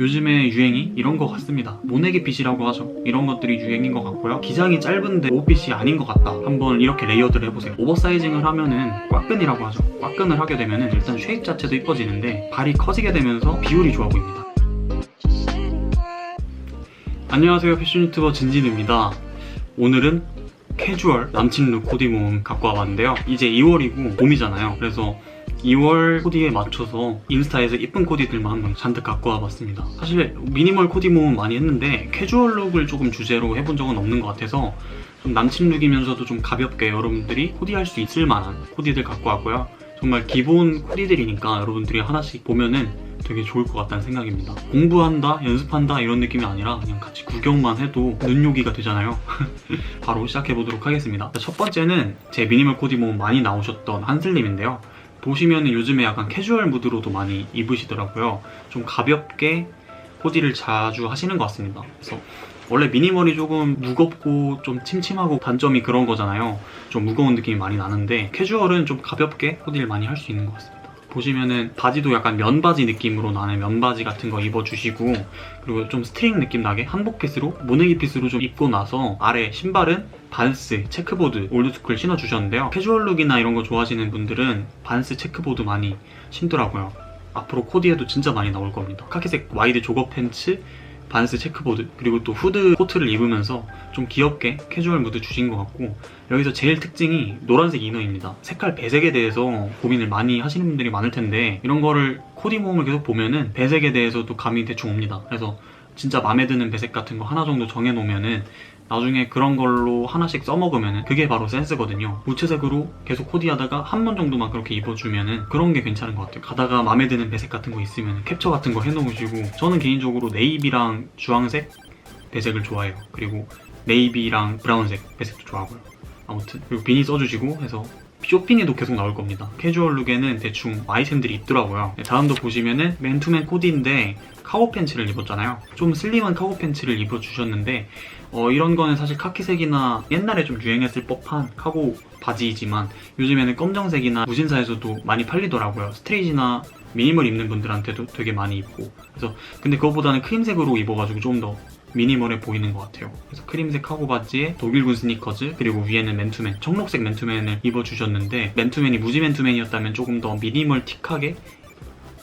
요즘에 유행이 이런 것 같습니다. 모내기 핏이라고 하죠. 이런 것들이 유행인 것 같고요. 기장이 짧은데 오핏이 아닌 것 같다. 한번 이렇게 레이어드를 해보세요. 오버사이징을 하면은 꽉끈이라고 하죠. 꽉끈을 하게 되면은 일단 쉐입 자체도 이뻐지는데 발이 커지게 되면서 비율이 좋아 보입니다. 안녕하세요. 패션 유튜버 진진입니다. 오늘은 캐주얼 남친 룩 코디 모음 갖고 와봤는데요. 이제 2월이고 봄이잖아요. 그래서 2월 코디에 맞춰서 인스타에서 이쁜 코디들만 잔뜩 갖고 와봤습니다. 사실 미니멀 코디 모음 많이 했는데 캐주얼 룩을 조금 주제로 해본 적은 없는 것 같아서 좀 남친 룩이면서도 좀 가볍게 여러분들이 코디할 수 있을 만한 코디들 갖고 왔고요. 정말 기본 코디들이니까 여러분들이 하나씩 보면은 되게 좋을 것 같다는 생각입니다. 공부한다, 연습한다 이런 느낌이 아니라 그냥 같이 구경만 해도 눈요기가 되잖아요. 바로 시작해 보도록 하겠습니다. 첫 번째는 제 미니멀 코디 모음 많이 나오셨던 한슬님인데요. 보시면 요즘에 약간 캐주얼 무드로도 많이 입으시더라고요. 좀 가볍게 코디를 자주 하시는 것 같습니다. 그래서 원래 미니멀이 조금 무겁고 좀 침침하고 단점이 그런 거잖아요. 좀 무거운 느낌이 많이 나는데 캐주얼은 좀 가볍게 코디를 많이 할 수 있는 것 같습니다. 보시면은 바지도 약간 면바지 느낌으로 나는 면바지 같은 거 입어주시고 그리고 좀 스트링 느낌 나게 한복 핏으로 모내기 핏으로 좀 입고 나서 아래 신발은 반스, 체크보드 올드스쿨 신어주셨는데요. 캐주얼 룩이나 이런 거 좋아하시는 분들은 반스, 체크보드 많이 신더라고요. 앞으로 코디에도 진짜 많이 나올 겁니다. 카키색 와이드 조거 팬츠 반스 체크보드 그리고 또 후드 코트를 입으면서 좀 귀엽게 캐주얼 무드 주신 것 같고 여기서 제일 특징이 노란색 이너입니다. 색깔 배색에 대해서 고민을 많이 하시는 분들이 많을 텐데 이런 거를 코디 모음을 계속 보면은 배색에 대해서도 감이 대충 옵니다. 그래서 진짜 마음에 드는 배색 같은 거 하나 정도 정해놓으면은 나중에 그런 걸로 하나씩 써먹으면은 그게 바로 센스거든요. 무채색으로 계속 코디하다가 한 번 정도만 그렇게 입어주면은 그런 게 괜찮은 것 같아요. 가다가 마음에 드는 배색 같은 거 있으면 캡처 같은 거 해놓으시고 저는 개인적으로 네이비랑 주황색 배색을 좋아해요. 그리고 네이비랑 브라운색 배색도 좋아하고요. 아무튼 그리고 비니 써주시고 해서 쇼핑에도 계속 나올 겁니다. 캐주얼 룩에는 대충 아이템들이 있더라고요. 네, 다음도 보시면은 맨투맨 코디인데 카고 팬츠를 입었잖아요. 좀 슬림한 카고 팬츠를 입어주셨는데 어, 이런 거는 사실 카키색이나 옛날에 좀 유행했을 법한 카고 바지이지만 요즘에는 검정색이나 무신사에서도 많이 팔리더라고요. 스트레이지나 미니멀 입는 분들한테도 되게 많이 입고 그래서 근데 그거보다는 크림색으로 입어가지고 좀더 미니멀해 보이는 것 같아요. 그래서 크림색 카고 바지에 독일군 스니커즈 그리고 위에는 맨투맨 청록색 맨투맨을 입어주셨는데 맨투맨이 무지 맨투맨이었다면 조금 더 미니멀틱하게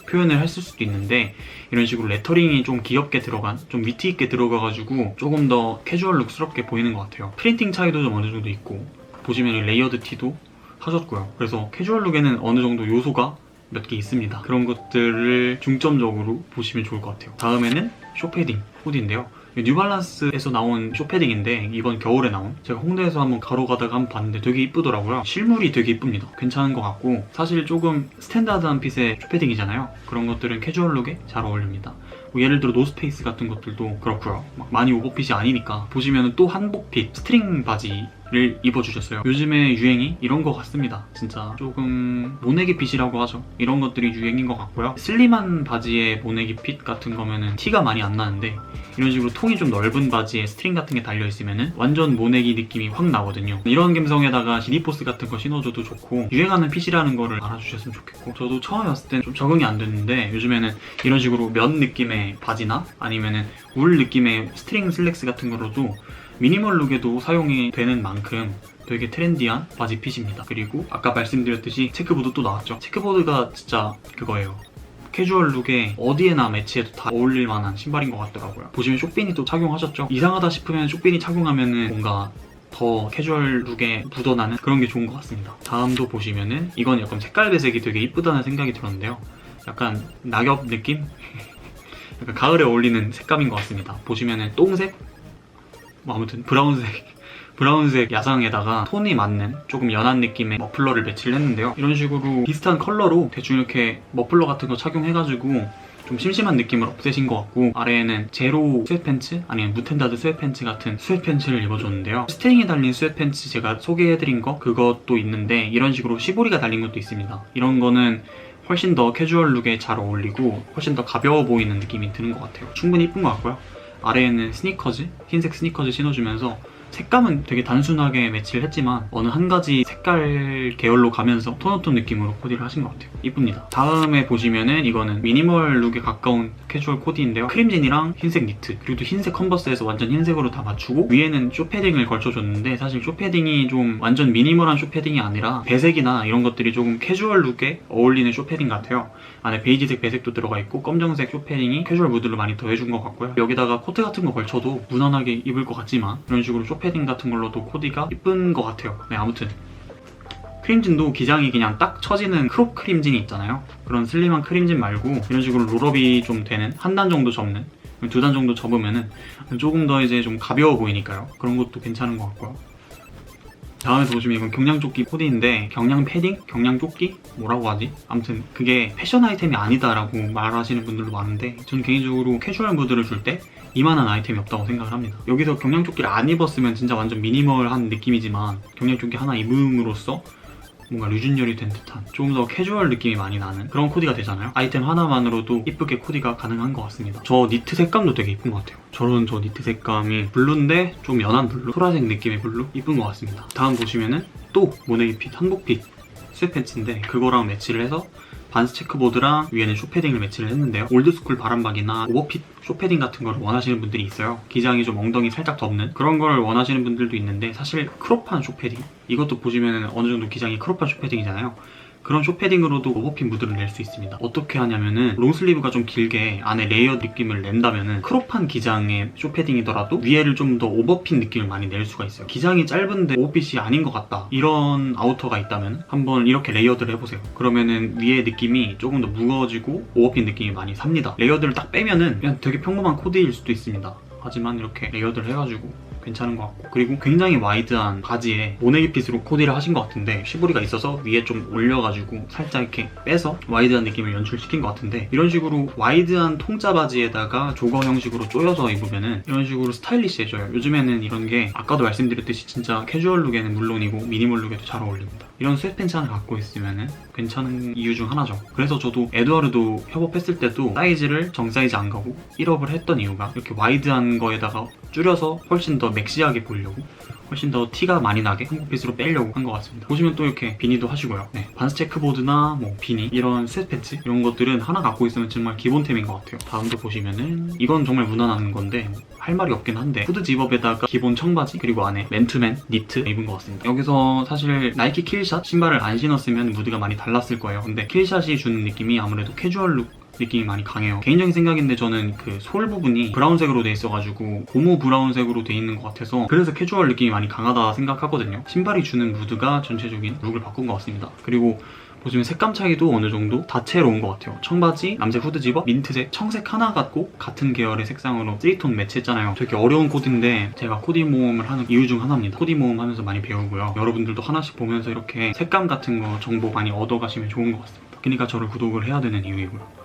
표현을 했을 수도 있는데 이런 식으로 레터링이 좀 귀엽게 들어간 좀 위트 있게 들어가가지고 조금 더 캐주얼 룩스럽게 보이는 것 같아요. 프린팅 차이도 좀 어느 정도 있고 보시면 레이어드 티도 하셨고요. 그래서 캐주얼 룩에는 어느 정도 요소가 몇 개 있습니다. 그런 것들을 중점적으로 보시면 좋을 것 같아요. 다음에는 쇼패딩 후디인데요 뉴발란스에서 나온 쇼패딩인데 이번 겨울에 나온. 제가 홍대에서 한번 가러 가다가 한번 봤는데 되게 이쁘더라고요. 실물이 되게 이쁩니다. 괜찮은 것 같고 사실 조금 스탠다드한 핏의 쇼패딩이잖아요. 그런 것들은 캐주얼 룩에 잘 어울립니다. 뭐 예를 들어 노스페이스 같은 것들도 그렇고요. 막 많이 오버핏이 아니니까 보시면 또 한복핏 스트링 바지 를 입어주셨어요. 요즘에 유행이 이런 것 같습니다. 진짜 조금 모내기 핏이라고 하죠. 이런 것들이 유행인 것 같고요. 슬림한 바지에 모내기 핏 같은 거면은 티가 많이 안 나는데 이런 식으로 통이 좀 넓은 바지에 스트링 같은 게 달려 있으면은 완전 모내기 느낌이 확 나거든요. 이런 감성에다가 디디포스 같은 거 신어줘도 좋고 유행하는 핏이라는 거를 알아주셨으면 좋겠고 저도 처음에 왔을 땐 좀 적응이 안 됐는데 요즘에는 이런 식으로 면 느낌의 바지나 아니면은 울 느낌의 스트링 슬랙스 같은 거로도 미니멀 룩에도 사용이 되는 만큼 되게 트렌디한 바지 핏입니다. 그리고 아까 말씀드렸듯이 체크보드 또 나왔죠. 체크보드가 진짜 그거예요. 캐주얼 룩에 어디에나 매치해도 다 어울릴 만한 신발인 것 같더라고요. 보시면 쇼핀이 또 착용하셨죠? 이상하다 싶으면 쇼핀이 착용하면은 뭔가 더 캐주얼 룩에 묻어나는 그런 게 좋은 것 같습니다. 다음도 보시면은 이건 약간 색깔 배색이 되게 이쁘다는 생각이 들었는데요. 약간 낙엽 느낌? 약간 가을에 어울리는 색감인 것 같습니다. 보시면은 똥색? 뭐 아무튼 브라운색 브라운색 야상에다가 톤이 맞는 조금 연한 느낌의 머플러를 매치를 했는데요. 이런 식으로 비슷한 컬러로 대충 이렇게 머플러 같은 거 착용해가지고 좀 심심한 느낌을 없애신 것 같고 아래에는 제로 스웨트팬츠 아니면 무텐다드 스웨트팬츠 같은 스웨트팬츠를 입어줬는데요. 스트링이 달린 스웨트팬츠 제가 소개해드린 거 그것도 있는데 이런 식으로 시보리가 달린 것도 있습니다. 이런 거는 훨씬 더 캐주얼 룩에 잘 어울리고 훨씬 더 가벼워 보이는 느낌이 드는 것 같아요. 충분히 이쁜 것 같고요. 아래에는 스니커즈, 흰색 스니커즈 신어주면서 색감은 되게 단순하게 매치를 했지만 어느 한 가지 색깔 계열로 가면서 톤오톤 느낌으로 코디를 하신 것 같아요. 이쁩니다. 다음에 보시면은 이거는 미니멀 룩에 가까운 캐주얼 코디인데요. 크림진이랑 흰색 니트 그리고 또 흰색 컨버스에서 완전 흰색으로 다 맞추고 위에는 쇼패딩을 걸쳐줬는데 사실 쇼패딩이 좀 완전 미니멀한 쇼패딩이 아니라 배색이나 이런 것들이 조금 캐주얼 룩에 어울리는 쇼패딩 같아요. 안에 베이지색 배색도 들어가 있고 검정색 쇼패딩이 캐주얼 무드를 많이 더해준 것 같고요. 여기다가 코트 같은 거 걸쳐도 무난하게 입을 것 같지만 이런 식으로 쇼패 딩 같은 걸로도 코디가 이쁜 것 같아요. 네 아무튼 크림진도 기장이 그냥 딱 처지는 크롭 크림진이 있잖아요. 그런 슬림한 크림진 말고 이런 식으로 롤업이 좀 되는 한 단 정도 접는 두 단 정도 접으면은 조금 더 이제 좀 가벼워 보이니까요. 그런 것도 괜찮은 것 같고요. 다음에 보시면 이건 경량조끼 코디인데 경량 패딩? 경량조끼? 뭐라고 하지? 아무튼 그게 패션 아이템이 아니다라고 말하시는 분들도 많은데 전 개인적으로 캐주얼 무드를 줄 때 이만한 아이템이 없다고 생각을 합니다. 여기서 경량조끼를 안 입었으면 진짜 완전 미니멀한 느낌이지만 경량조끼 하나 입음으로써 뭔가 류준열이 된 듯한 조금 더 캐주얼 느낌이 많이 나는 그런 코디가 되잖아요. 아이템 하나만으로도 이쁘게 코디가 가능한 것 같습니다. 저 니트 색감도 되게 이쁜 것 같아요. 저는 저 니트 색감이 블루인데 좀 연한 블루, 소라색 느낌의 블루 이쁜 것 같습니다. 다음 보시면은 또 모네기 핏, 한복 핏 스웨팬츠인데 그거랑 매치를 해서 반스 체크보드랑 위에는 쇼패딩을 매치를 했는데요. 올드스쿨 바람박이나 오버핏 쇼패딩 같은 걸 원하시는 분들이 있어요. 기장이 좀 엉덩이 살짝 덮는 그런 걸 원하시는 분들도 있는데 사실 크롭한 쇼패딩 이것도 보시면 어느 정도 기장이 크롭한 쇼패딩이잖아요. 그런 쇼패딩으로도 오버핏 무드를 낼 수 있습니다. 어떻게 하냐면은 롱슬리브가 좀 길게 안에 레이어 느낌을 낸다면은 크롭한 기장의 쇼패딩이더라도 위에를 좀 더 오버핏 느낌을 많이 낼 수가 있어요. 기장이 짧은데 오버핏이 아닌 것 같다. 이런 아우터가 있다면 한번 이렇게 레이어드를 해보세요. 그러면은 위에 느낌이 조금 더 무거워지고 오버핏 느낌이 많이 삽니다. 레이어드를 딱 빼면은 그냥 되게 평범한 코디일 수도 있습니다. 하지만 이렇게 레이어드를 해가지고 괜찮은 것 같고 그리고 굉장히 와이드한 바지에 모내기 핏으로 코디를 하신 것 같은데 시보리가 있어서 위에 좀 올려가지고 살짝 이렇게 빼서 와이드한 느낌을 연출시킨 것 같은데 이런 식으로 와이드한 통짜 바지에다가 조거 형식으로 조여서 입으면은 이런 식으로 스타일리시해져요. 요즘에는 이런 게 아까도 말씀드렸듯이 진짜 캐주얼 룩에는 물론이고 미니멀 룩에도 잘 어울립니다 이런 스웨트팬츠 하나 갖고 있으면은 괜찮은 이유 중 하나죠 그래서 저도 에드와르도 협업했을 때도 사이즈를 정 사이즈 안 가고 1업을 했던 이유가 이렇게 와이드한 거에다가 줄여서 훨씬 더 맥시하게 보이려고 훨씬 더 티가 많이 나게 한국핏으로 빼려고 한 것 같습니다. 보시면 또 이렇게 비니도 하시고요. 네, 반스 체크보드나 뭐 비니 이런 스웨트팬츠 이런 것들은 하나 갖고 있으면 정말 기본템인 것 같아요. 다음도 보시면은 이건 정말 무난한 건데 할 말이 없긴 한데 후드 집업에다가 기본 청바지 그리고 안에 맨투맨 니트 입은 것 같습니다. 여기서 사실 나이키 킬샷 신발을 안 신었으면 무드가 많이 달랐을 거예요. 근데 킬샷이 주는 느낌이 아무래도 캐주얼 룩 느낌이 많이 강해요. 개인적인 생각인데 저는 그 솔 부분이 브라운색으로 돼 있어가지고 고무 브라운색으로 돼 있는 것 같아서 그래서 캐주얼 느낌이 많이 강하다 생각하거든요. 신발이 주는 무드가 전체적인 룩을 바꾼 것 같습니다. 그리고 보시면 색감 차이도 어느 정도 다채로운 것 같아요. 청바지, 남색 후드 집업, 민트색, 청색 하나 갖고 같은 계열의 색상으로 3톤 매치했잖아요. 되게 어려운 코디인데 제가 코디 모음을 하는 이유 중 하나입니다. 코디 모음 하면서 많이 배우고요. 여러분들도 하나씩 보면서 이렇게 색감 같은 거 정보 많이 얻어가시면 좋은 것 같습니다. 그러니까 저를 구독을 해야 되는 이유이고요.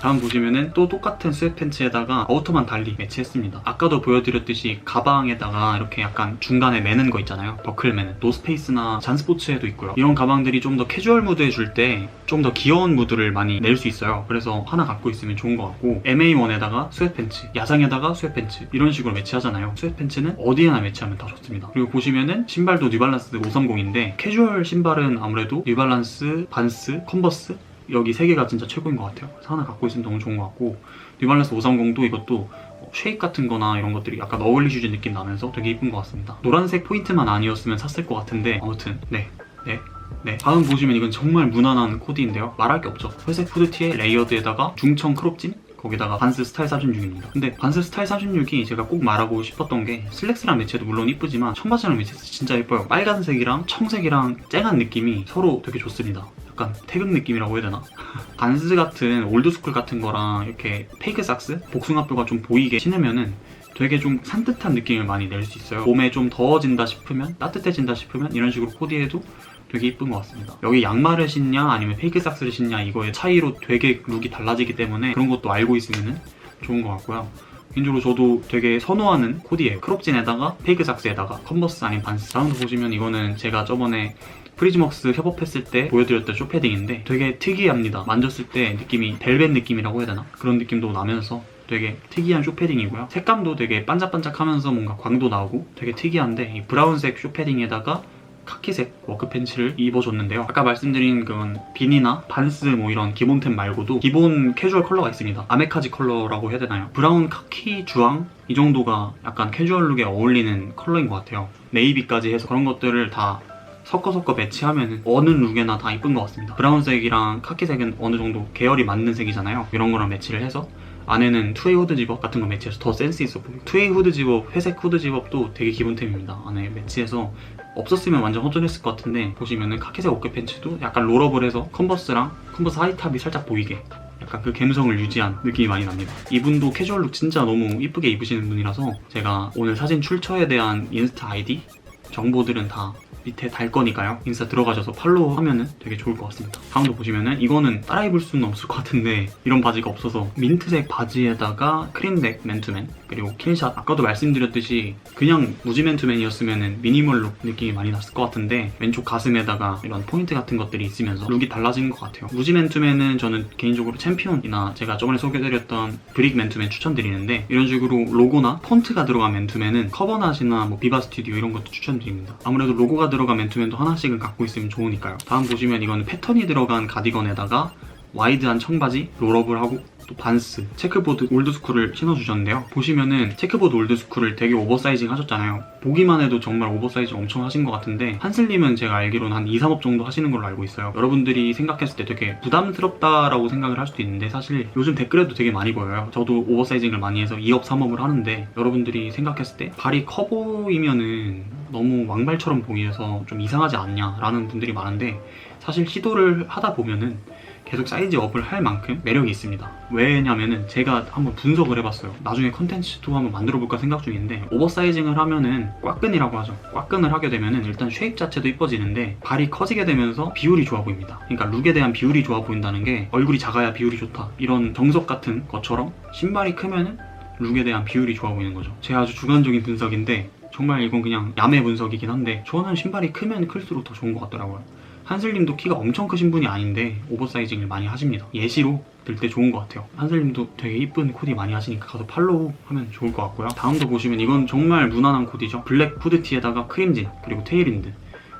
다음 보시면은 또 똑같은 스웨트팬츠에다가 아우터만 달리 매치했습니다. 아까도 보여드렸듯이 가방에다가 이렇게 약간 중간에 매는 거 있잖아요. 버클 매는 노스페이스나 잔스포츠에도 있고요. 이런 가방들이 좀 더 캐주얼 무드에 줄 때 좀 더 귀여운 무드를 많이 낼 수 있어요. 그래서 하나 갖고 있으면 좋은 것 같고 MA1에다가 스웨트팬츠, 야상에다가 스웨트팬츠 이런 식으로 매치하잖아요. 스웨트팬츠는 어디에나 매치하면 다 좋습니다. 그리고 보시면은 신발도 뉴발란스 530인데 캐주얼 신발은 아무래도 뉴발란스, 반스, 컨버스 여기 세 개가 진짜 최고인 것 같아요. 그래서 하나 갖고 있으면 너무 좋은 것 같고 뉴발란스 530도 이것도 쉐입 같은 거나 이런 것들이 약간 어울리 슈즈 느낌 나면서 되게 이쁜 것 같습니다. 노란색 포인트만 아니었으면 샀을 것 같은데 아무튼 네, 네. 네, 다음 보시면 이건 정말 무난한 코디인데요. 말할 게 없죠. 회색 후드티에 레이어드에다가 중청 크롭진 거기다가 반스 스타일 36입니다. 근데 반스 스타일 36이 제가 꼭 말하고 싶었던 게 슬랙스랑 매치해도 물론 이쁘지만 청바지랑 매치해서 진짜 예뻐요. 빨간색이랑 청색이랑 쨍한 느낌이 서로 되게 좋습니다. 약간 태극 느낌이라고 해야 되나? 반스 같은 올드스쿨 같은 거랑 이렇게 페이크 삭스, 복숭아뼈가 좀 보이게 신으면은 되게 좀 산뜻한 느낌을 많이 낼 수 있어요. 몸에 좀 더워진다 싶으면, 따뜻해진다 싶으면 이런 식으로 코디해도 되게 이쁜 것 같습니다. 여기 양말을 신냐 아니면 페이크 삭스를 신냐 이거의 차이로 되게 룩이 달라지기 때문에 그런 것도 알고 있으면 좋은 것 같고요. 개인적으로 저도 되게 선호하는 코디예요. 크롭진에다가 페이크 삭스에다가 컨버스 아닌 반스. 다음도 보시면 이거는 제가 저번에 프리즈먹스 협업했을 때 보여드렸던 쇼패딩인데 되게 특이합니다. 만졌을 때 느낌이 벨벳 느낌이라고 해야 되나? 그런 느낌도 나면서 되게 특이한 쇼패딩이고요. 색감도 되게 반짝반짝하면서 뭔가 광도 나오고 되게 특이한데 이 브라운색 쇼패딩에다가 카키색 워크팬츠를 입어줬는데요. 아까 말씀드린 그런 비니나 반스 뭐 이런 기본템 말고도 기본 캐주얼 컬러가 있습니다. 아메카지 컬러라고 해야 되나요? 브라운, 카키, 주황 이 정도가 약간 캐주얼 룩에 어울리는 컬러인 것 같아요. 네이비까지 해서 그런 것들을 다 섞어 섞어 매치하면 어느 룩에나 다 이쁜 것 같습니다. 브라운색이랑 카키색은 어느 정도 계열이 맞는 색이잖아요. 이런 거랑 매치를 해서 안에는 투웨이 후드 집업 같은 거 매치해서 더 센스 있어 보이고 투웨이 후드 집업, 회색 후드 집업도 되게 기본템입니다. 안에 매치해서 없었으면 완전 허전했을 것 같은데 보시면은 카키색 어깨 팬츠도 약간 롤업을 해서 컨버스랑 컨버스 하이탑이 살짝 보이게 약간 그 감성을 유지한 느낌이 많이 납니다. 이분도 캐주얼룩 진짜 너무 이쁘게 입으시는 분이라서 제가 오늘 사진 출처에 대한 인스타 아이디 정보들은 다 밑에 달 거니까요. 인스타 들어가셔서 팔로우 하면은 되게 좋을 것 같습니다. 다음도 보시면은 이거는 따라 입을 수는 없을 것 같은데 이런 바지가 없어서 민트색 바지에다가 크림백 맨투맨 그리고 킬샷 아까도 말씀드렸듯이 그냥 무지 맨투맨이었으면은 미니멀 룩 느낌이 많이 났을 것 같은데 왼쪽 가슴에다가 이런 포인트 같은 것들이 있으면서 룩이 달라진 것 같아요. 무지 맨투맨은 저는 개인적으로 챔피언이나 제가 저번에 소개드렸던 브릭 맨투맨 추천드리는데 이런 식으로 로고나 폰트가 들어간 맨투맨은 커버낫이나 뭐 비바 스튜디오 이런 것도 추천 드립니다. 아무래도 로고가 들어간 맨투맨도 하나씩은 갖고 있으면 좋으니까요. 다음 보시면 이거는 패턴이 들어간 가디건에다가 와이드한 청바지 롤업을 하고 또 반스, 체크보드 올드스쿨을 신어주셨는데요. 보시면은 체크보드 올드스쿨을 되게 오버사이징 하셨잖아요. 보기만 해도 정말 오버사이징 엄청 하신 것 같은데 한슬님은 제가 알기로는 한 2, 3업 정도 하시는 걸로 알고 있어요. 여러분들이 생각했을 때 되게 부담스럽다라고 생각을 할 수도 있는데 사실 요즘 댓글에도 되게 많이 보여요. 저도 오버사이징을 많이 해서 2업, 3업을 하는데 여러분들이 생각했을 때 발이 커 보이면은 너무 왕발처럼 보여서 좀 이상하지 않냐라는 분들이 많은데 사실 시도를 하다 보면은 계속 사이즈 업을 할 만큼 매력이 있습니다. 왜냐면은 제가 한번 분석을 해봤어요. 나중에 컨텐츠도 한번 만들어 볼까 생각 중인데 오버사이징을 하면은 꽉끈이라고 하죠. 꽉끈을 하게 되면은 일단 쉐입 자체도 이뻐지는데 발이 커지게 되면서 비율이 좋아 보입니다. 그러니까 룩에 대한 비율이 좋아 보인다는 게 얼굴이 작아야 비율이 좋다. 이런 정석 같은 것처럼 신발이 크면은 룩에 대한 비율이 좋아 보이는 거죠. 제 아주 주관적인 분석인데 정말 이건 그냥 야매 분석이긴 한데 저는 신발이 크면 클수록 더 좋은 것 같더라고요. 한슬님도 키가 엄청 크신 분이 아닌데 오버사이징을 많이 하십니다. 예시로 들 때 좋은 것 같아요. 한슬님도 되게 이쁜 코디 많이 하시니까 가서 팔로우 하면 좋을 것 같고요. 다음도 보시면 이건 정말 무난한 코디죠. 블랙 후드티에다가 크림진 그리고 테일인드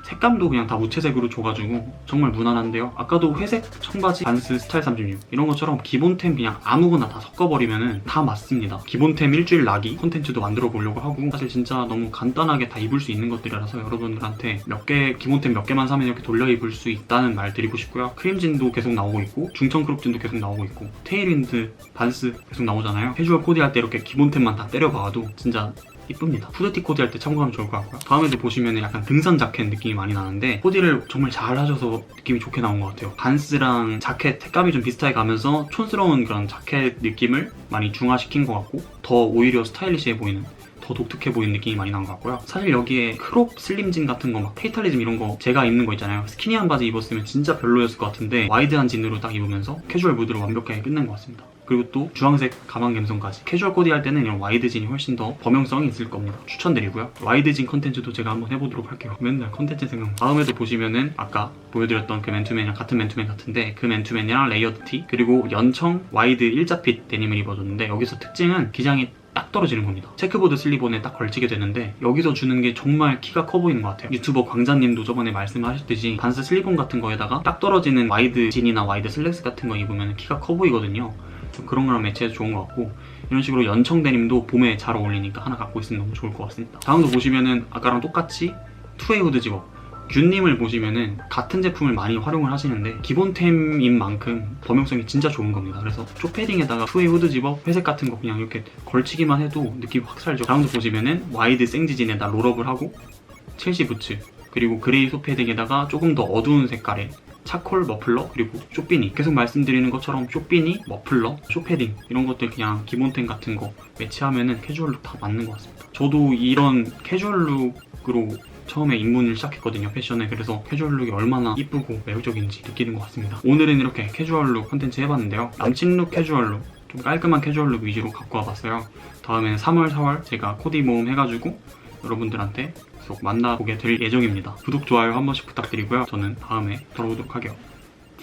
색감도 그냥 다 무채색으로 줘가지고 정말 무난한데요. 아까도 회색 청바지 반스 스타일 36 이런 것처럼 기본템 그냥 아무거나 다 섞어버리면은 다 맞습니다. 기본템 일주일 나기 콘텐츠도 만들어 보려고 하고 사실 진짜 너무 간단하게 다 입을 수 있는 것들이라서 여러분들한테 몇 개 기본템 몇 개만 사면 이렇게 돌려 입을 수 있다는 말 드리고 싶고요. 크림진도 계속 나오고 있고 중청 크롭진도 계속 나오고 있고 테일윈드 반스 계속 나오잖아요. 캐주얼 코디 할 때 이렇게 기본템만 다 때려봐도 진짜 이쁩니다. 후드티 코디 할 때 참고하면 좋을 것 같고요. 다음에도 보시면 약간 등산 자켓 느낌이 많이 나는데 코디를 정말 잘 하셔서 느낌이 좋게 나온 것 같아요. 반스랑 자켓 색감이 좀 비슷하게 가면서 촌스러운 그런 자켓 느낌을 많이 중화시킨 것 같고 더 오히려 스타일리시해 보이는 더 독특해 보이는 느낌이 많이 난 것 같고요. 사실 여기에 크롭 슬림진 같은 거 막 페이탈리즘 이런 거 제가 입는 거 있잖아요. 스키니한 바지 입었으면 진짜 별로였을 것 같은데 와이드한 진으로 딱 입으면서 캐주얼 무드로 완벽하게 끝낸 것 같습니다. 그리고 또 주황색 가방 감성까지 캐주얼 코디 할 때는 이런 와이드 진이 훨씬 더 범용성이 있을 겁니다. 추천드리고요. 와이드 진 컨텐츠도 제가 한번 해보도록 할게요. 맨날 컨텐츠 생각. 다음에도 보시면은 아까 보여드렸던 그 맨투맨이랑 같은 맨투맨 같은데 그 맨투맨이랑 레이어드 티 그리고 연청 와이드 일자핏 데님을 입어줬는데 여기서 특징은 기장이 딱 떨어지는 겁니다. 체크보드 슬리본에 딱 걸치게 되는데 여기서 주는 게 정말 키가 커 보이는 것 같아요. 유튜버 광자님도 저번에 말씀하셨듯이 반스 슬리본 같은 거에다가 딱 떨어지는 와이드 진이나 와이드 슬랙스 같은 거 입으면 키가 커 보이거든요. 좀 그런 거랑 매치해서 좋은 것 같고 이런 식으로 연청 데님도 봄에 잘 어울리니까 하나 갖고 있으면 너무 좋을 것 같습니다. 다음도 보시면은 아까랑 똑같이 투웨이 후드 집업 균님을 보시면은 같은 제품을 많이 활용을 하시는데 기본템인 만큼 범용성이 진짜 좋은 겁니다. 그래서 쇼패딩에다가 투웨이 후드 집업 회색 같은 거 그냥 이렇게 걸치기만 해도 느낌이 확 살죠. 다음도 보시면은 와이드 생지진에다 롤업을 하고 첼시 부츠 그리고 그레이 소패딩에다가 조금 더 어두운 색깔의 차콜 머플러 그리고 쇼비니. 계속 말씀드리는 것처럼 쇼비니 머플러 쇼패딩 이런 것들 그냥 기본템 같은 거 매치하면은 캐주얼룩 다 맞는 것 같습니다. 저도 이런 캐주얼룩으로 처음에 입문을 시작했거든요 패션에. 그래서 캐주얼룩이 얼마나 이쁘고 매력적인지 느끼는 것 같습니다. 오늘은 이렇게 캐주얼룩 컨텐츠 해봤는데요. 남친룩 캐주얼룩 좀 깔끔한 캐주얼룩 위주로 갖고 와봤어요. 다음에는 3월 4월 제가 코디 모음 해가지고 여러분들한테 계속 만나보게 될 예정입니다. 구독 좋아요 한 번씩 부탁드리고요. 저는 다음에 돌아오도록 할게요